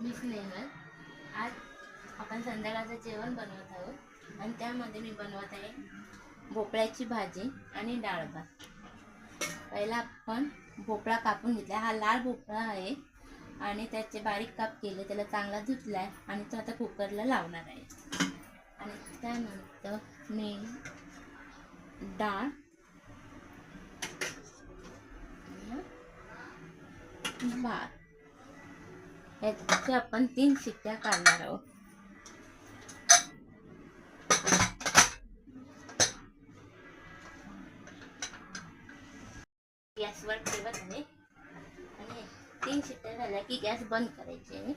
मी स्नेहल. आज आपण संध्याकाळचं जेवण बनवत आहोत आणि त्यामध्ये मी बनवत आहे भोपळ्याची भाजी आणि डाळ भात. पहिला आपण भोपळा कापून घेतला. हा लाल भोपळा आहे आणि त्याचे बारीक काप केले. त्याला चांगला धुतला आहे आणि तो आता कुकरला लावणार आहे. आणि त्यानंतर मी डाळ भात. याच्या आपण तीन शिट्ट्या काढणार आहोत. गॅसवर ठेवत आहे. आणि तीन शिट्ट्या झाल्या की गॅस बंद करायची आहे.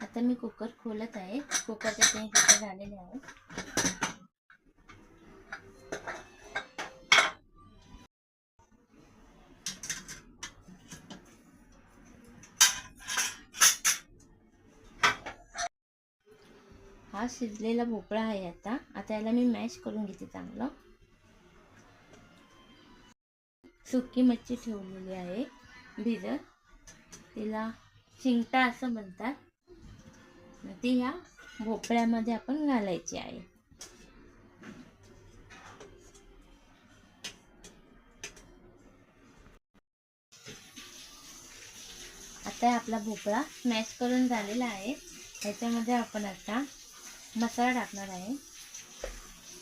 आता मी कुकर खोलत आहे. कुकरच्या तीन शिट्ट्या झालेल्या आहेत. हा शिजलेला भोपळा आहे आता. आता याला मी मॅश करून घेते चांगलं. सुकी मच्छी ठेवलेली आहे. भिजत. तिला शिंगटा असं म्हणतात. ती ह्या भोपळ्यामध्ये आपण घालायची आहे. आता आपला भोपळा मॅश करून झालेला आहे. ह्याच्यामध्ये आपण आता मसाला टाकणार आहे.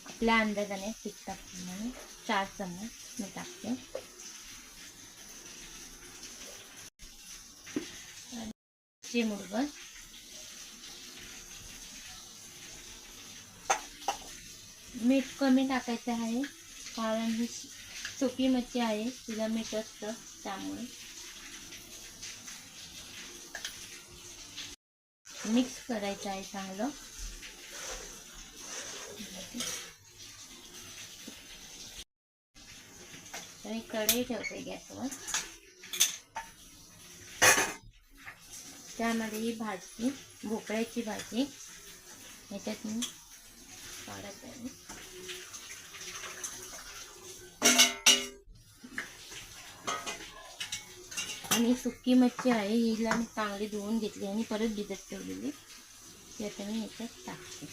आपल्या अंदाजाने तिखटाप्रमाणे चार चमच मी टाकते. चिमुडभर मीठ कमी टाकायचं आहे कारण ही सुकी मच्छी आहे तिला मीठ असतं त्यामुळे. मिक्स करायचं आहे चांगलं. तर मी कढई ठेवते गॅसवर. त्यामध्ये ही भाजी भोपळ्याची भाजी. ह्याच्यात मी काढत आहे. आणि सुकी मच्छी आहे हिला मी चांगली धुवून घेतली आणि परत भिजत ठेवलेली. ती आता मी ह्याच्यात टाकते.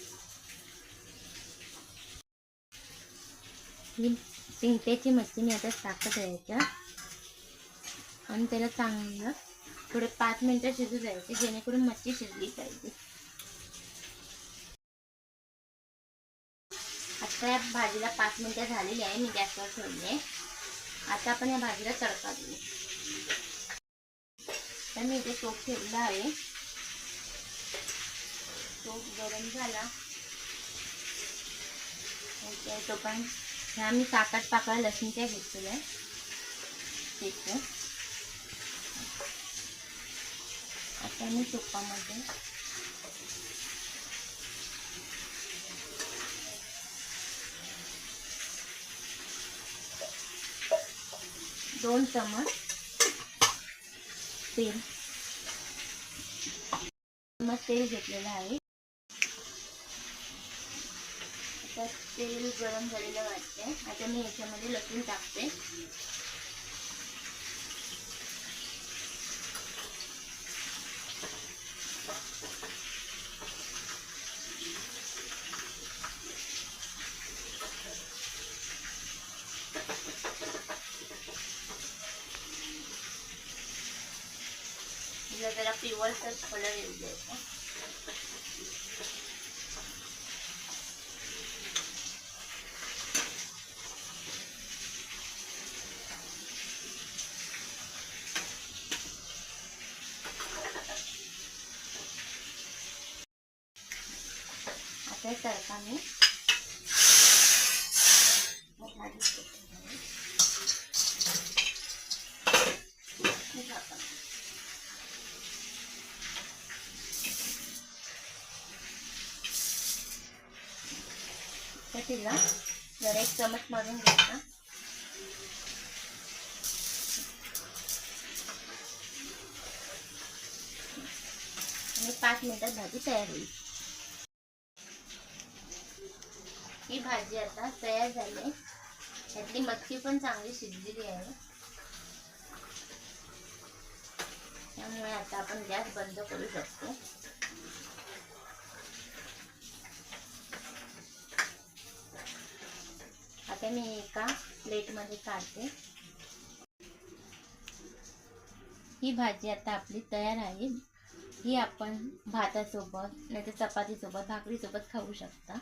ही मच्छी मी आता टाकत आहे आणि त्याला चांगलं थोडे पाच मिनटं शिजू द्यायचे जेणेकरून मच्छी शिजली पाहिजे. आता या भाजीला पाच मिनटं झालेली आहे मी गॅसवर ठेवली आहे. आता आपण या भाजीला तडका देऊ तर मी इथे टोप ठेवला आहे. टोप गरम झाला. ओके तो पण ह्या मी सात आठ पाकळ्या लसूणच्या घेतलेल्या आहे आता मी तुपामध्ये दोन चमच तेल. चमच तेल घेतलेलं आहे. आता तेल गरम झालेलं वाटते आता मी याच्यामध्ये लसूण टाकते. जरा पिवळसर कलर येऊ द्यायचा. आता हे तडका मी भाजीत टाकते. हे टाका. तर तिला जरा एक चमच मारून घ्यायचा आणि पाच मिनिटात भाजी तयार होईल ही भाजी आता तयार झाली आहे. त्यातली मच्छी पण चांगली शिजलेली आहे. त्यामुळे आता आपण गॅस बंद करू शकतो. आता मी एका प्लेटमध्ये काढते. ही भाजी आता आपली तयार आहे. ही आपण भातासोबत नाही तर चपातीसोबत भाकरीसोबत खाऊ शकता.